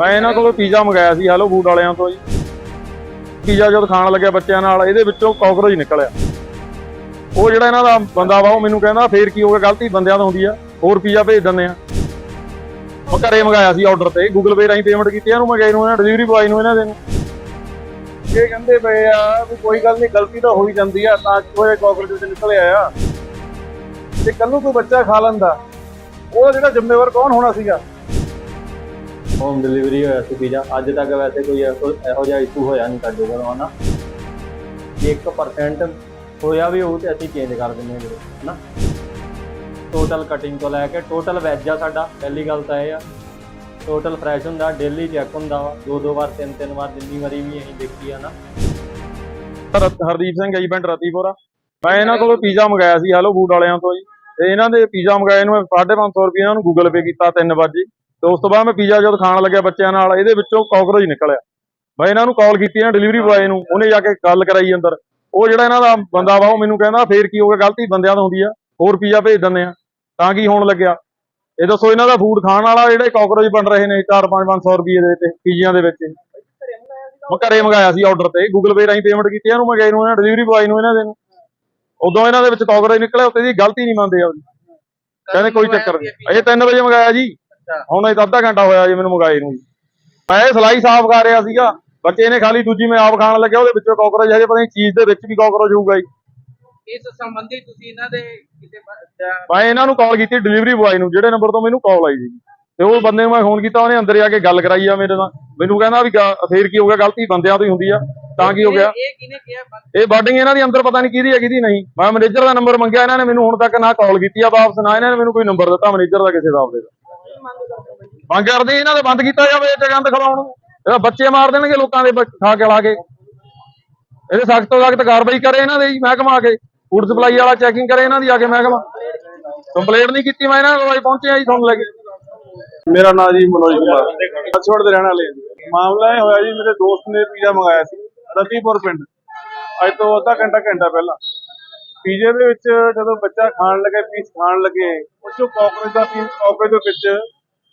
ਮੈਂ ਇਹਨਾਂ ਕੋਲੋਂ ਪੀਜ਼ਾ ਮੰਗਾਇਆ ਸੀ ਹੈਲੋ ਫੂਡ ਵਾਲਿਆਂ ਤੋਂ ਜੀ। ਪੀਜ਼ਾ ਜਦ ਖਾਣ ਲੱਗਿਆ ਬੱਚਿਆਂ ਨਾਲ, ਇਹਦੇ ਵਿੱਚੋਂ ਕਾਕਰੋਚ ਨਿਕਲਿਆ। ਉਹ ਜਿਹੜਾ ਇਹਨਾਂ ਦਾ ਬੰਦਾ ਵਾ, ਉਹ ਮੈਨੂੰ ਕਹਿੰਦਾ, ਫੇਰ ਕੀ ਹੋ ਗਿਆ, ਗਲਤੀ ਬੰਦਿਆਂ ਤੋਂ ਹੁੰਦੀ ਆ, ਹੋਰ ਪੀਜ਼ਾ ਭੇਜ ਦਿੰਦੇ ਆ। ਉਹ ਘਰੇ ਮੰਗਾਇਆ ਸੀ ਆਰਡਰ ਤੇ ਗੂਗਲ ਪੇ ਰਾਹੀਂ ਪੇਮੈਂਟ ਕੀਤੀ, ਇਹਨੂੰ ਮੈਂ ਗਏ ਨੂੰ, ਇਹਨਾਂ ਡਿਲੀਵਰੀ ਬੁਆਏ ਨੂੰ, ਇਹਨਾਂ ਦੇ ਨੂੰ। ਇਹ ਕਹਿੰਦੇ ਪਏ ਆ ਵੀ ਕੋਈ ਗੱਲ ਨਹੀਂ, ਗਲਤੀ ਤਾਂ ਹੋਈ ਜਾਂਦੀ ਆ, ਤਾਂ ਕੋਈ ਕਾਕਰੋਚ ਵਿੱਚ ਨਿਕਲਿਆ ਆ। ਤੇ ਕੱਲ ਨੂੰ ਕੋਈ ਬੱਚਾ ਖਾ ਲੈਂਦਾ। ਉਹਦਾ ਜਿਹੜਾ ਜ਼ਿੰਮੇਵਾਰ ਕੌਣ ਹੋਣਾ ਸੀਗਾ? ਹੋਮ ਡਿਲੀਵਰੀ ਹੋਇਆ ਸੀ ਪੀਜ਼ਾ ਅੱਜ ਤੱਕ ਵੈਸੇ ਕੋਈ ਇਹੋ ਜਿਹਾ ਇਸ਼ੂ ਹੋਇਆ ਨਹੀਂ ਸਾਡੇ ਕੋਲ, ਹਨਾ? ਜੇ 1% ਹੋਇਆ ਵੀ ਹੋਊ ਤੇ ਅਸੀਂ ਚੇਂਜ ਕਰ ਦਿੰਦੇ ਹਾਂ ਵੀਰੇ, ਹਨਾ? ਟੋਟਲ ਕਟਿੰਗ ਤੋਂ ਲੈ ਕੇ ਟੋਟਲ ਵੈਜ ਆ ਸਾਡਾ, ਪਹਿਲੀ ਗੱਲ ਤਾਂ ਇਹ ਆ। ਟੋਟਲ ਫਰੈਸ਼ ਹੁੰਦਾ ਡੇਲੀ ਚੈੱਕ ਹੁੰਦਾ ਵਾ। ਦੋ ਦੋ ਵਾਰ ਤਿੰਨ ਤਿੰਨ ਵਾਰ, ਜਿੰਨੀ ਵਾਰੀ ਵੀ ਅਸੀਂ ਦੇਖੀ ਆ ਨਾ ਹਰ- ਹਰਦੀਪ ਸਿੰਘ ਹੈ ਜੀ ਪਿੰਡ ਰਤੀਪੁਰਾ ਮੈਂ ਇਹਨਾਂ ਕੋਲੋਂ ਪੀਜ਼ਾ ਮੰਗਾਇਆ ਸੀ ਹੈਲੋ ਫੂਡ ਵਾਲਿਆਂ ਤੋਂ ਜੀ। ਤੇ ਇਹਨਾਂ ਦੇ ਪੀਜ਼ਾ ਮੰਗਾਏ ਨੂੰ ਮੈਂ 550 ਰੁਪਏ ਇਹਨਾਂ ਨੂੰ ਗੂਗਲ ਪੇ ਕੀਤਾ 3 ਵਜੇ ਤੇ ਉਸ ਤੋਂ ਬਾਅਦ ਮੈਂ ਪੀਜ਼ਾ ਜਦ ਖਾਣ ਲੱਗਿਆ ਬੱਚਿਆਂ ਨਾਲ, ਇਹਦੇ ਵਿੱਚੋਂ ਕਾਕਰੋਚ ਨਿਕਲਿਆ। ਮੈਂ ਇਹਨਾਂ ਨੂੰ ਕਾਲ ਕੀਤੀ ਨਾ ਡਿਲੀਵਰੀ ਬੁਆਏ ਨੂੰ, ਉਹਨੇ ਜਾ ਕੇ ਗੱਲ ਕਰਾਈ ਅੰਦਰ। ਉਹ ਜਿਹੜਾ ਇਹਨਾਂ ਦਾ ਬੰਦਾ ਵਾ, ਉਹ ਮੈਨੂੰ ਕਹਿੰਦਾ, ਫੇਰ ਕੀ ਹੋ ਗਿਆ, ਗਲਤੀ ਬੰਦਿਆਂ ਤੋਂ ਹੁੰਦੀ ਆ, ਹੋਰ ਪੀਜ਼ਾ ਭੇਜ ਦਿੰਦੇ ਆ, ਤਾਂ ਕੀ ਹੋਣ ਲੱਗਿਆ। ਇਹ ਦੱਸੋ ਇਹਨਾਂ ਦਾ ਫੂਡ ਖਾਣ ਵਾਲਾ ਜਿਹੜੇ ਕਾਕਰੋਚ ਬਣ ਰਹੇ ਨੇ 4-5-500 ਰੁਪਏ ਦੇ ਤੇ ਪੀਜ਼ਿਆਂ ਦੇ ਵਿੱਚ। ਮੈਂ ਘਰੇ ਮੰਗਾਇਆ ਸੀ ਆਰਡਰ ਤੇ ਗੂਗਲ ਪੇ ਰਾਹੀਂ ਪੇਮੈਂਟ ਕੀਤੀ, ਇਹਨੂੰ ਮੈਂ ਗਏ ਨੂੰ, ਇਹਨਾਂ ਡਿਲੀਵਰੀ ਬੁਆਏ ਨੂੰ, ਇਹਨਾਂ ਦੇ ਨੂੰ। ਉਦੋਂ ਇਹਨਾਂ ਦੇ ਵਿੱਚ ਕਾਕਰੋਚ ਨਿਕਲਿਆ ਉੱਤੇ ਦੀ ਗਲਤੀ ਨਹੀਂ ਮੰਨਦੇ ਆਪਦੀ ਕਹਿੰਦੇ ਕੋਈ ਚੱਕਰ ਨਹੀਂ। ਅਜੇ 3 ਵਜੇ ਮੰਗਾਇਆ ਜੀ। ਹੁਣ ਇਹ ਤਾਂ ਅੱਧਾ ਘੰਟਾ ਹੋਇਆ ਜੀ ਮੈਨੂੰ ਮੰਗਾਏ ਨੂੰ ਜੀ। ਮੈਂ ਇਹ ਸਲਾਈ ਸਾਫ਼ ਕਰ ਰਿਹਾ ਸੀਗਾ ਬੱਚੇ ਨੇ ਖਾਲੀ ਦੂਜੀ ਮੈਂ ਆਪ ਖਾਣ ਲੱਗਿਆ ਉਹਦੇ ਵਿੱਚੋਂ ਕਾਕਰੋਚ ਹਜੇ ਪਤਾ ਨਹੀਂ ਚੀਜ਼ ਦੇ ਵਿੱਚ ਵੀ ਕਾਕਰੋਚ ਹੋਊਗਾ ਜੀ। ਇਸ ਸੰਬੰਧੀ ਤੁਸੀਂ ਇਹਨਾਂ ਦੇ ਜਾਂ- ਮੈਂ ਇਹਨਾਂ ਨੂੰ ਕਾਲ ਕੀਤੀ ਡਿਲੀਵਰੀ ਬੁਆਏ ਨੂੰ ਜਿਹੜੇ ਨੰਬਰ ਤੋਂ ਮੈਨੂੰ ਕਾਲ ਆਈ ਸੀ। ਤੇ ਉਹ ਬੰਦੇ ਨੂੰ ਮੈਂ ਫੋਨ ਕੀਤਾ ਉਹਨੇ ਅੰਦਰ ਆ ਕੇ ਗੱਲ ਕਰਾਈ ਆ ਮੇਰੇ ਨਾਲ। ਮੈਨੂੰ ਕਹਿੰਦਾ ਵੀ ਫੇਰ ਕੀ ਹੋ ਗਿਆ ਗਲਤੀ ਬੰਦਿਆਂ ਤੋਂ ਹੀ ਹੁੰਦੀ ਆ ਤਾਂ ਕੀ ਹੋ ਗਿਆ? ਇਹ ਕਿਹਨੇ ਕਿਹਾ ਬੰਦ- ਇਹ ਬਾਡਿੰਗ ਇਹਨਾਂ ਦੀ ਅੰਦਰ ਪਤਾ ਨਹੀਂ ਕਿਹਦੀ ਹੈ ਕਿਹਦੀ ਨਹੀਂ। ਮੈਂ ਮੈਨੇਜਰ ਦਾ ਨੰਬਰ ਮੰਗਿਆ ਇਹਨਾਂ ਨੇ ਮੈਨੂੰ ਹੁਣ ਤੱਕ ਨਾ ਕਾਲ ਕੀਤੀ ਆ ਵਾਪਸ ਨਾ ਇਹਨਾਂ ਨੇ ਮੈਨੂੰ ਕੋਈ ਨੰਬਰ ਦਿੱਤਾ ਮੈਨੇਜਰ ਦਾ ਕਿਸੇ ਦਾ ਆਪਦੇ ਦਾ। ਮੰਗ ਕਰਦੇ ਇਹਨਾਂ ਦੇ ਬੰਦ ਕੀਤਾ ਜਾਵੇ ਇਹ ਗੰਦ ਖਲਾਉਣ ਨੂੰ। ਇਹਦਾ ਬੱਚੇ ਮਾਰ ਦੇਣਗੇ ਲੋਕਾਂ ਦੇ ਖਾ ਕੇ ਲਾ ਕੇ। ਇਹਦੇ ਸਖਤ ਤੋਂ ਸਖਤ ਕਾਰਵਾਈ ਕਰੇ ਇਹਨਾਂ ਦੇ ਜੀ ਮਹਿਕਮਾ ਆ ਕੇ। ਫੂਡ ਸਪਲਾਈ ਵਾਲਾ ਚੈਕਿੰਗ ਕਰੇ ਇਹਨਾਂ ਦੀ ਆ ਕੇ ਮਹਿਕਮਾ। ਕੰਪਲੇਂਟ ਨਹੀਂ ਕੀਤੀ ਮੈਂ ਇਹਨਾਂ ਕੋਲ ਪਹੁੰਚਿਆ ਜੀ ਤੁਹਾਨੂੰ ਲੈ ਕੇ। ਮੇਰਾ ਨਾਮ ਜੀ ਮਨੋਜ ਕੁਮਾਰ। ਅਛੋੜ ਦੇ ਰਹਿਣ ਵਾਲੇ। ਮਾਮਲਾ ਇਹ ਹੋਇਆ ਜੀ ਮੇਰੇ ਦੋਸਤ ਨੇ ਪੀਜ਼ਾ ਮੰਗਾਇਆ ਸੀ ਰਤੀਪੁਰ ਪਿੰਡ। ਅੱਜ ਤੋਂ ਅੱਧਾ ਘੰਟਾ ਘੰਟਾ ਪਹਿਲਾਂ। ਪੀਜ਼ੇ ਦੇ ਵਿੱਚ ਜਦੋਂ ਬੱਚਾ ਖਾਣ ਲੱਗੇ ਪੀਸ ਖਾਣ ਲੱਗੇ ਉਹ ਚੋਂ ਕਾਕਰੋਚ ਦਾ ਪੀਸ ਕਾਕਰੋਚ ਦੇ ਵਿੱਚ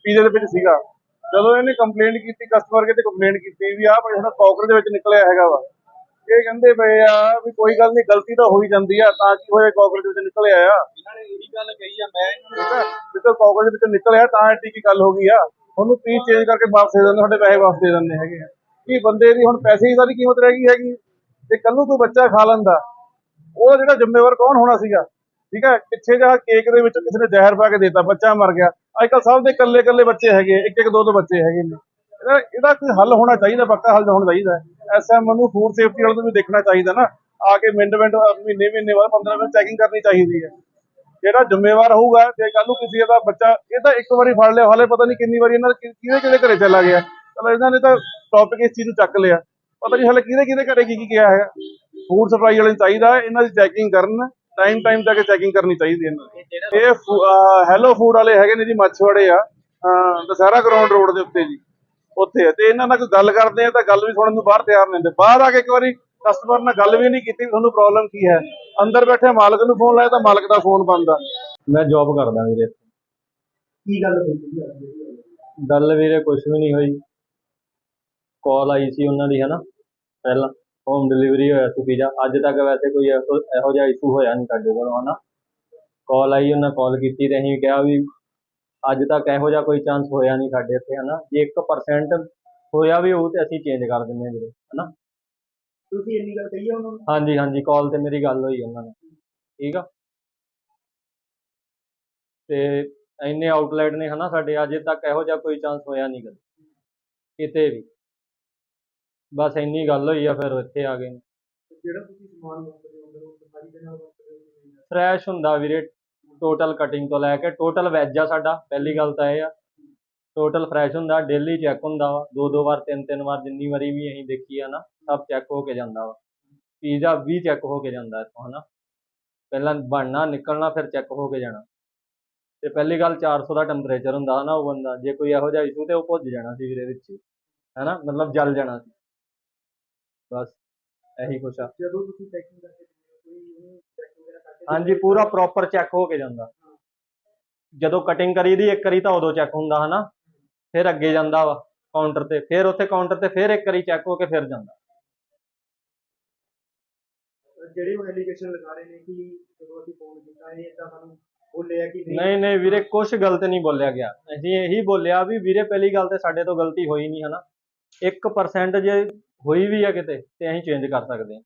ਪੀਜ਼ੇ ਦੇ ਵਿੱਚ ਸੀਗਾ। ਜਦੋਂ ਇਹਨੇ ਕੰਪਲੇਂਟ ਕੀਤੀ ਕਸਟਮਰ ਕੇ ਤੇ ਕੰਪਲੇਂਟ ਕੀਤੀ ਵੀ ਆਹ ਭਾਈ ਸਾਡਾ ਕਾਕਰੋਚ ਦੇ ਵਿੱਚ ਨਿਕਲਿਆ ਹੈਗਾ ਵਾ। ਇਹ ਕਹਿੰਦੇ ਪਏ ਆ ਵੀ ਕੋਈ ਗੱਲ ਨਹੀਂ ਗਲਤੀ ਤਾਂ ਹੋਈ ਜਾਂਦੀ ਆ ਤਾਂ ਕੀ ਹੋਇਆ ਕਾਕਰੋਚ ਵਿੱਚ ਨਿਕਲਿਆ ਆ? ਇਹਨਾਂ ਨੇ ਇਹੀ ਗੱਲ ਕਹੀ ਆ ਮੈਂ ਠੀਕ ਹੈ ਜਦੋਂ ਕਾਕਰੋਚ ਵਿੱਚ ਨਿਕਲਿਆ ਤਾਂ ਐਡੀ ਕੀ ਗੱਲ ਹੋ ਗਈ ਆ। ਉਹਨੂੰ ਪੀਸ ਚੇਂਜ ਕਰਕੇ ਵਾਪਸ ਦੇ ਦਿੰਦੇ ਸਾਡੇ ਪੈਸੇ ਵਾਪਸ ਦੇ ਦਿੰਦੇ ਹੈਗੇ ਆ। ਕੀ ਬੰਦੇ ਦੀ ਹੁਣ ਪੈਸੇ ਦੀ ਸਾਰੀ ਕੀਮਤ ਰਹਿ ਗਈ ਹੈਗੀ। ਤੇ ਕੱਲ ਕੋਈ ਬੱਚਾ ਖਾ ਲੈਂਦਾ। ਉਹਦਾ ਜਿਹੜਾ ਜ਼ਿੰਮੇਵਾਰ ਕੌਣ ਹੋਣਾ ਸੀਗਾ? ਠੀਕ ਹੈ? ਪਿੱਛੇ ਜਿਹਾ ਕੇਕ ਦੇ ਵਿੱਚ ਕਿਸੇ ਨੇ ਜ਼ਹਿਰ ਪਾ ਕੇ ਦਿੱਤਾ, ਬੱਚਾ ਮਰ ਗਿਆ। ਅੱਜ ਕੱਲ ਸਭ ਦੇ ਇਕੱਲੇ ਇਕੱਲੇ ਬੱਚੇ ਹੈਗੇ ਇੱਕ ਇੱਕ ਦੋ ਦੋ ਬੱਚੇ ਹੈਗੇ ਨੇ। ਇਹਦਾ ਕੋਈ ਹੱਲ ਹੋਣਾ ਚਾਹੀਦਾ, ਪੱਕਾ ਹੱਲ ਹੋਣਾ ਚਾਹੀਦਾ ਐਸਐਮ ਨੂੰ ਫੂਡ ਸੇਫਟੀ ਵਾਲੇ ਨੂੰ ਵੀ ਦੇਖਣਾ ਚਾਹੀਦਾ ਨਾ। ਆ ਕੇ ਮਿੰਟ ਮਿੰਟ ਮਹੀਨੇ ਮਹੀਨੇ ਬਾਅਦ 15 ਮਿੰਟ ਚੈਕਿੰਗ ਕਰਨੀ ਚਾਹੀਦੀ ਹੈ। ਜਿਹੜਾ ਜ਼ਿੰਮੇਵਾਰ ਹੋਊਗਾ, ਜੇ ਕੱਲ ਨੂੰ ਕਿਸੇ ਦਾ ਬੱਚਾ, ਇਹ ਤਾਂ ਇੱਕ ਵਾਰੀ ਫੜ ਲਿਆ, ਹਾਲੇ ਪਤਾ ਨਹੀਂ ਕਿੰਨੀ ਵਾਰੀ ਇਹਨਾਂ ਦੇ ਕਿਹਦੇ ਕਿਹਦੇ ਘਰੇ ਚਲਾ ਗਿਆ। ਚਲੋ, ਇਹਨਾਂ ਨੇ ਤਾਂ ਟੌਪਿਕ ਇਸ ਚੀਜ਼ ਨੂੰ ਚੱਕ ਲਿਆ। ਪਤਾ ਨਹੀਂ ਹਾਲੇ ਕਿਹਦੇ ਕਿਹਦੇ ਘਰੇ ਕੀ ਕੀ ਗਿਆ ਹੈਗਾ। ਫੂਡ ਸਪਲਾਈ ਵਾਲੇ ਨੂੰ ਚਾਹੀਦਾ ਇਹਨਾਂ ਦੀ ਚੈਕਿੰਗ ਕਰਨ ਟਾਈਮ ਟਾਈਮ ਤੱਕ ਚੈਕਿੰਗ ਕਰਨੀ ਚਾਹੀਦੀ ਇਹਨਾਂ ਦੀ। ਇਹ ਹੈਲੋ ਫੂਡ ਵਾਲੇ ਹੈਗੇ ਨੇ ਜੀ ਮੱਛਵਾੜੇ ਆ ਦਸਹਿਰਾ ਗਰਾਊਂਡ ਰੋਡ ਦੇ ਉੱਤੇ ਜੀ ਉੱਥੇ ਤੇ ਇਹਨਾਂ ਨਾਲ ਕੋਈ ਗੱਲ ਕਰਦੇ ਆ ਤਾਂ ਗੱਲ ਵੀ ਸੁਣਨ ਨੂੰ ਬਾਹਰ ਤਿਆਰ ਨਹੀਂ ਹੁੰਦੇ। ਬਾਹਰ ਆ ਕੇ ਇੱਕ ਵਾਰੀ ਕਸਟਮਰ ਨਾਲ ਗੱਲ ਵੀ ਨਹੀਂ ਕੀਤੀ ਵੀ ਤੁਹਾਨੂੰ ਪ੍ਰੋਬਲਮ ਕੀ ਹੈ? ਅੰਦਰ ਬੈਠੇ ਮਾਲਕ ਨੂੰ ਫੋਨ ਲਾਇਆ ਤਾਂ ਮਾਲਕ ਦਾ ਫੋਨ ਬੰਦ ਆ। ਮੈਂ ਜੌਬ ਕਰਦਾ ਵੀਰੇ ਕੀ ਗੱਲ ਹੋਈ ਗੱਲ ਵੀਰੇ ਕੁਝ ਵੀ ਨਹੀਂ ਹੋਈ। ਕਾਲ ਆਈ ਸੀ ਉਹਨਾਂ ਦੀ ਹਨਾ ਪਹਿਲਾਂ। ਹੋਮ ਡਿਲੀਵਰੀ ਹੋਇਆ ਸੀ ਪੀਜ਼ਾ ਅੱਜ ਤੱਕ ਵੈਸੇ ਕੋਈ ਇਹੋ ਜਿਹਾ ਇਸ਼ੂ ਹੋਇਆ ਨਹੀਂ ਸਾਡੇ ਕੋਲ ਹਨਾ? ਕਾਲ ਆਈ ਉਹਨਾਂ ਕਾਲ ਕੀਤੀ ਤੇ ਅਸੀਂ ਕਿਹਾ ਵੀ ਅੱਜ ਤੱਕ ਇਹੋ ਜਿਹਾ ਕੋਈ ਚਾਂਸ ਹੋਇਆ ਨਹੀਂ ਸਾਡੇ ਇੱਥੇ ਹਨਾ? ਜੇ 1% ਹੋਇਆ ਵੀ ਹੋਊ ਤੇ ਅਸੀਂ ਚੇਂਜ ਕਰ ਦਿੰਦੇ ਹਾਂ ਵੀਰੇ ਹਨਾ? ਤੁਸੀਂ ਇੰਨੀ ਗੱਲ ਕਹੀ ਆ ਉਹਨਾਂ ਨੂੰ? ਹਾਂਜੀ ਹਾਂਜੀ ਕਾਲ ਤੇ ਮੇਰੀ ਗੱਲ ਹੋਈ ਉਹਨਾਂ ਨਾਲ। ਠੀਕ ਆ? ਤੇ ਇੰਨੇ ਆਊਟਲੈਟ ਨੇ ਹਨਾ ਸਾਡੇ। ਅਜੇ ਤੱਕ ਇਹੋ ਜਿਹਾ ਕੋਈ ਚਾਂਸ ਹੋਇਆ ਨਹੀਂ ਕਦੇ। ਕਿਤੇ ਵੀ। ਬਸ ਇੰਨੀ ਗੱਲ ਹੋਈ ਆ ਫਿਰ ਇੱਥੇ ਆ ਗਏ। ਜਿਹੜਾ ਤੁਸੀਂ ਸਮਾਨ ਵਰਤਦੇ ਹੋ ਉਹ ਸਫ਼ਾਈ ਦੇ ਨਾਲ ਵਰਤਦੇ ਹੋ ਫਰੈਸ਼ ਹੁੰਦਾ ਵੀਰੇ ਟੋਟਲ ਕਟਿੰਗ ਤੋਂ ਲੈ ਕੇ ਟੋਟਲ ਵੈਜ ਆ ਸਾਡਾ ਪਹਿਲੀ ਗੱਲ ਤਾਂ ਇਹ ਆ। ਟੋਟਲ ਫਰੈਸ਼ ਹੁੰਦਾ ਡੇਲੀ ਚੈੱਕ ਹੁੰਦਾ ਵਾ ਦੋ ਦੋ ਵਾਰ ਤਿੰਨ ਤਿੰਨ ਵਾਰ ਜਿੰਨੀ ਵਾਰੀ ਵੀ ਅਸੀਂ ਦੇਖੀ ਆ ਨਾ ਸਭ ਚੈੱਕ ਹੋ ਕੇ ਜਾਂਦਾ ਵਾ। ਪੀਜ਼ਾ ਵੀ ਚੈੱਕ ਹੋ ਕੇ ਜਾਂਦਾ ਇੱਥੋਂ ਹਨਾ। ਪਹਿਲਾਂ ਬਣਨਾ ਨਿਕਲਣਾ ਫਿਰ ਚੈੱਕ ਹੋ ਕੇ ਜਾਣਾ। ਤੇ ਪਹਿਲੀ ਗੱਲ 400 ਦਾ ਟੈਂਪਰੇਚਰ ਹੁੰਦਾ ਹਨਾ ਉਹ ਬੰਦਾ ਜੇ ਕੋਈ ਇਹੋ ਜਿਹਾ ਇਸ਼ੂ ਤੇ ਉਹ ਭੁੱਜ ਜਾਣਾ ਸੀ ਵੀਰੇ ਵਿੱਚ ਹੀ, ਹਨਾ ਮਤਲਬ ਜਲ ਜਾਣਾ ਸੀ। ਬਸ ਇਹੀ ਕੁਛ ਆ। ਜਦੋਂ ਤੁਸੀਂ ਪੈਕਿੰਗ ਕਰਕੇ ਕੋਈ ਚੈਕਿੰਗ ਵਗੈਰਾ ਕਰਕੇ ਹਾਂਜੀ ਪੂਰਾ ਪ੍ਰੋਪਰ ਚੈੱਕ ਹੋ ਕੇ ਜਾਂਦਾ। ਜਦੋਂ ਕਟਿੰਗ ਕਰੀਦੀ ਇੱਕ ਵਾਰੀ ਤਾਂ ਉਦੋਂ ਚੈੱਕ ਹੁੰਦਾ ਹਨਾ? ਫਿਰ ਅੱਗੇ ਜਾਂਦਾ ਵਾ ਕਾਊਂਟਰ ਤੇ ਫਿਰ ਉੱਥੇ ਕਾਊਂਟਰ ਤੇ ਫਿਰ ਇੱਕ ਵਾਰੀ ਚੈੱਕ ਹੋ ਕੇ ਫਿਰ ਜਾਂਦਾ। ਜਿਹੜੇ ਉਹ ਐਲੀਗੇਸ਼ਨ ਲਗਾ ਰਹੇ ਨੇ ਕਿ ਜਦੋਂ ਅਸੀਂ ਫੋਨ ਕੀਤਾ ਇਹ ਇਦਾਂ ਸਾਨੂੰ ਬੋਲਿਆ ਕਿ ਨਹੀਂ? ਨਹੀਂ ਵੀਰੇ ਕੁਝ ਗਲਤ ਨਹੀਂ ਬੋਲਿਆ ਗਿਆ। ਅਸੀਂ ਇਹੀ ਬੋਲਿਆ ਵੀ ਵੀਰੇ ਪਹਿਲੀ ਗੱਲ ਤੇ ਸਾਡੇ ਤੋਂ ਗਲਤੀ ਹੋਈ ਨਹੀਂ ਹਨਾ? 1% ਜੇ ਹੋਈ ਵੀ ਆ ਕਿਤੇ ਤੇ ਅਸੀਂ ਚੇਂਜ ਕਰ ਸਕਦੇ ਹਾਂ।